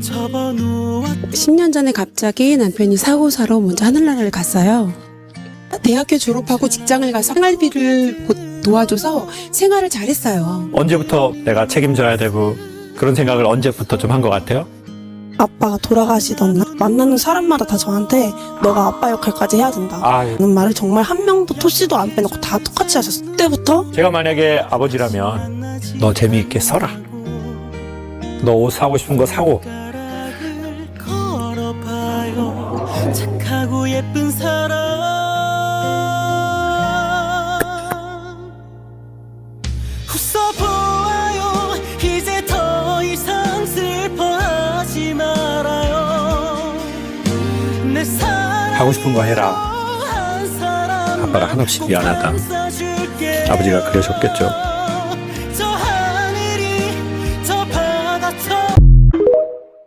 접어놓았 10년 전에 갑자기 남편이 사고 사러 먼저 하늘나라를 갔어요. 대학교 졸업하고 직장을 가서 생활비를 곧 도와줘서 생활을 잘했어요. 언제부터 내가 책임져야 되고 그런 생각을 언제부터 좀 한 것 같아요? 아빠가 돌아가시던 날 만나는 사람마다 다 저한테 너가 아빠 역할까지 해야 된다. 아, 는 말을 정말 한 명도 토시도 안 빼놓고 다 똑같이 하셨어요. 그때부터 제가 만약에 아버지라면 너 재미있게 써라. 너 옷 사고 싶은 거 사고 착하고 예쁜 사람 웃어보아요 이제 더 이상 슬퍼하지 말아요 내 사랑 하고 싶은 거 해라. 아빠가 한없이 미안하다. 아버지가 그러셨겠죠.